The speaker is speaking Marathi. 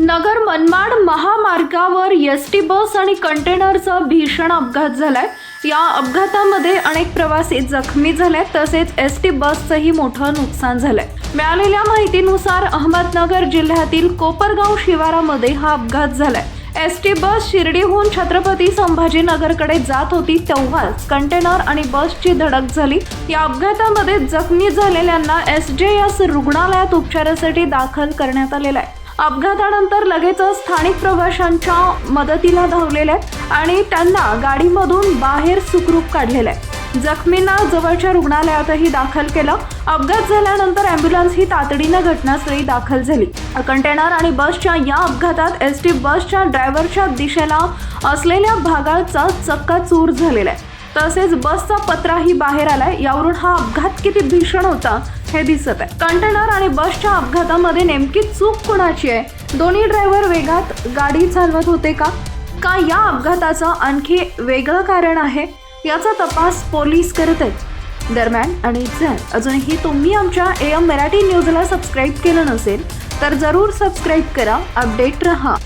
नगर मनमाड महामार्गावर एस टी बस आणि कंटेनरचा भीषण अपघात झालाय. या अपघातामध्ये अनेक प्रवासी जखमी झाले तसेच एस टी बसचंही मोठं नुकसान झालंय. मिळालेल्या माहितीनुसार अहमदनगर जिल्ह्यातील कोपरगाव शिवारामध्ये हा अपघात झालाय. एस टी बस शिर्डीहून छत्रपती संभाजीनगरकडे जात होती तेव्हाच कंटेनर आणि बसची धडक झाली. या अपघातामध्ये जखमी झालेल्यांना एस जे एस रुग्णालयात उपचारासाठी दाखल करण्यात आलेला आहे. अपघातानंतर लगेचच स्थानिक प्रवाशांच्या मदतीला धावलेले आहेत आणि त्यांना गाडीमधून बाहेर सुखरूप काढलेलं आहे जखमींना जवळच्या रुग्णालयातही दाखल केलं. अपघात झाल्यानंतर अँब्युलन्स ही तातडीनं घटनास्थळी दाखल झाली. कंटेनर आणि बसच्या या अपघातात एस टी बसच्या ड्रायव्हरच्या दिशेला असलेल्या भागाचा चक्का चूर झालेला आहे. तसेच बसचा पत्राही बाहेर आलाय. यावरून हा अपघात किती भीषण होता हे दिसत आहे. कंटेनर आणि बसच्या अपघातामध्ये नेमकी चूक कुणाची आहे? दोन्ही ड्रायव्हर वेगात गाडी चालवत होते का? का या अपघाताचं आणखी वेगळं कारण आहे? याचा तपास पोलीस करत आहेत. दरम्यान आणि जर अजूनही तुम्ही आमच्या ए एम मराठी न्यूजला सबस्क्राईब केलं नसेल तर जरूर सबस्क्राईब करा अपडेट रहा.